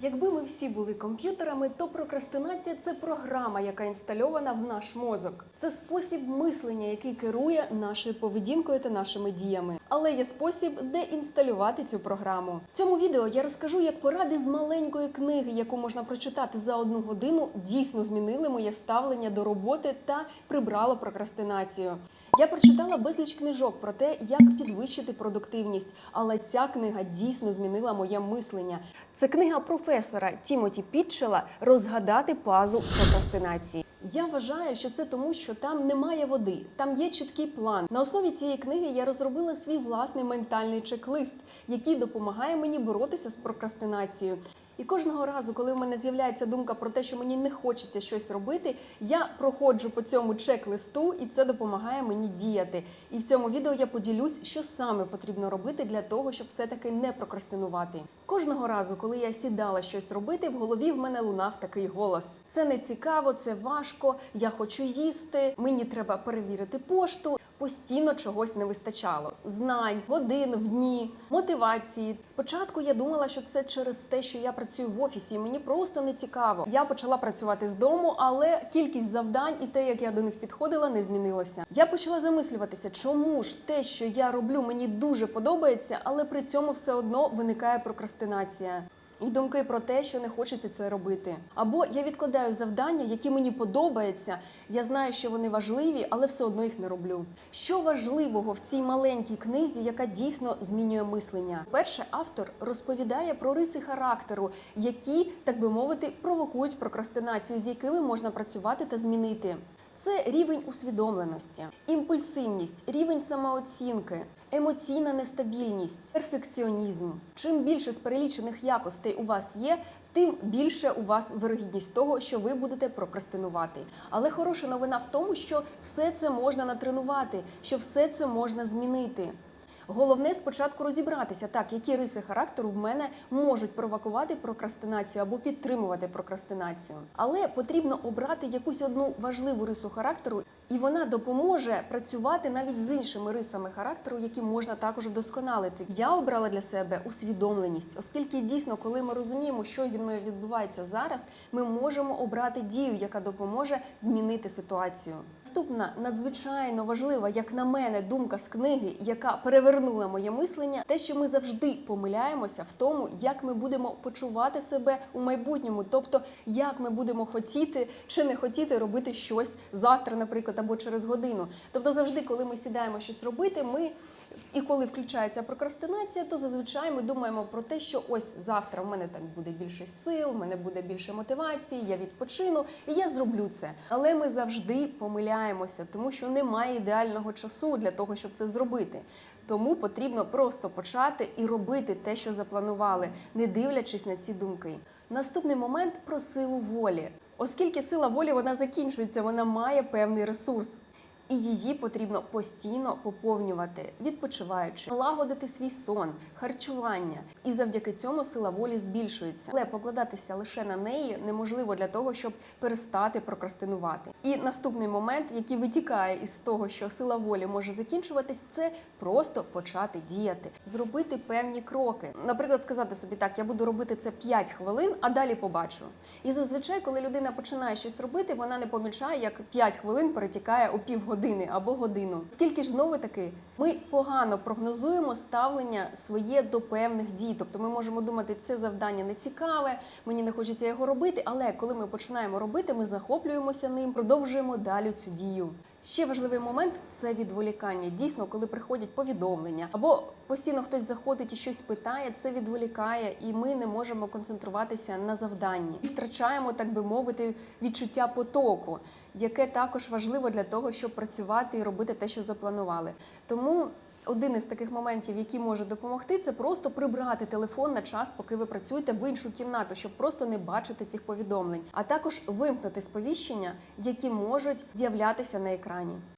Якби ми всі були комп'ютерами, то прокрастинація це програма, яка інстальована в наш мозок. Це спосіб мислення, який керує нашою поведінкою та нашими діями. Але є спосіб, де інсталювати цю програму. В цьому відео я розкажу, як поради з маленької книги, яку можна прочитати за одну годину, дійсно змінили моє ставлення до роботи та прибрало прокрастинацію. Я прочитала безліч книжок про те, як підвищити продуктивність, але ця книга дійсно змінила моє мислення. Це книга професора Тімоті Пітчела Розгадати пазл прокрастинації. Я вважаю, що це тому, що там немає води, там є чіткий план. На основі цієї книги я розробила свій власний ментальний чек-лист, який допомагає мені боротися з прокрастинацією. І кожного разу, коли в мене з'являється думка про те, що мені не хочеться щось робити, я проходжу по цьому чек-листу, і це допомагає мені діяти. І в цьому відео я поділюсь, що саме потрібно робити для того, щоб все-таки не прокрастинувати. Кожного разу, коли я сідала щось робити, в голові в мене лунав такий голос: це не цікаво, це важко, я хочу їсти, мені треба перевірити пошту. Постійно чогось не вистачало: знань, годин в дні, мотивації. Спочатку я думала, що це через те, що я працюю в офісі, і мені просто не цікаво. Я почала працювати з дому, але кількість завдань і те, як я до них підходила, не змінилося. Я почала замислюватися, чому ж те, що я роблю, мені дуже подобається, але при цьому все одно виникає прокрастинація. І думки про те, що не хочеться це робити. Або я відкладаю завдання, які мені подобаються. Я знаю, що вони важливі, але все одно їх не роблю. Що важливого в цій маленькій книзі, яка дійсно змінює мислення? Перше, автор розповідає про риси характеру, які, так би мовити, провокують прокрастинацію, з якими можна працювати та змінити. Це рівень усвідомленості, імпульсивність, рівень самооцінки, емоційна нестабільність, перфекціонізм. Чим більше з перелічених якостей у вас є, тим більше у вас вирогідність того, що ви будете прокрастинувати. Але хороша новина в тому, що все це можна натренувати, що все це можна змінити. Головне спочатку розібратися, так, які риси характеру в мене можуть провокувати прокрастинацію або підтримувати прокрастинацію. Але потрібно обрати якусь одну важливу рису характеру, і вона допоможе працювати навіть з іншими рисами характеру, які можна також вдосконалити. Я обрала для себе усвідомленість, оскільки дійсно, коли ми розуміємо, що зі мною відбувається зараз, ми можемо обрати дію, яка допоможе змінити ситуацію. Наступна надзвичайно важлива, як на мене, думка з книги, яка перевернула моє мислення, те, що ми завжди помиляємося в тому, як ми будемо почувати себе у майбутньому, тобто як ми будемо хотіти чи не хотіти робити щось завтра, наприклад, або через годину. Тобто, завжди, коли ми сідаємо щось робити, ми. І коли включається прокрастинація, то зазвичай ми думаємо про те, що ось завтра в мене там буде більше сил, в мене буде більше мотивації, я відпочину і я зроблю це. Але ми завжди помиляємося, тому що немає ідеального часу для того, щоб це зробити. Тому потрібно просто почати і робити те, що запланували, не дивлячись на ці думки. Наступний момент про силу волі. Оскільки сила волі вона закінчується, вона має певний ресурс. І її потрібно постійно поповнювати, відпочиваючи, налагодити свій сон, харчування. І завдяки цьому сила волі збільшується. Але покладатися лише на неї неможливо для того, щоб перестати прокрастинувати. І наступний момент, який витікає із того, що сила волі може закінчуватись, це просто почати діяти, зробити певні кроки. Наприклад, сказати собі так: я буду робити це 5 хвилин, а далі побачу. І зазвичай, коли людина починає щось робити, вона не помічає, як 5 хвилин перетікає у півгодини або годину. Скільки ж знову таки ми погано прогнозуємо ставлення своє до певних дій. Тобто ми можемо думати, це завдання не цікаве, мені не хочеться його робити. Але коли ми починаємо робити, ми захоплюємося ним, продовжуємо далі цю дію. Ще важливий момент це відволікання. Дійсно, коли приходять повідомлення або постійно хтось заходить і щось питає, це відволікає, і ми не можемо концентруватися на завданні. І втрачаємо, так би мовити, відчуття потоку, яке також важливо для того, щоб працювати і робити те, що запланували. Тому один із таких моментів, який може допомогти, це просто прибрати телефон на час, поки ви працюєте в іншу кімнату, щоб просто не бачити цих повідомлень, а також вимкнути сповіщення, які можуть з'являтися на екрані.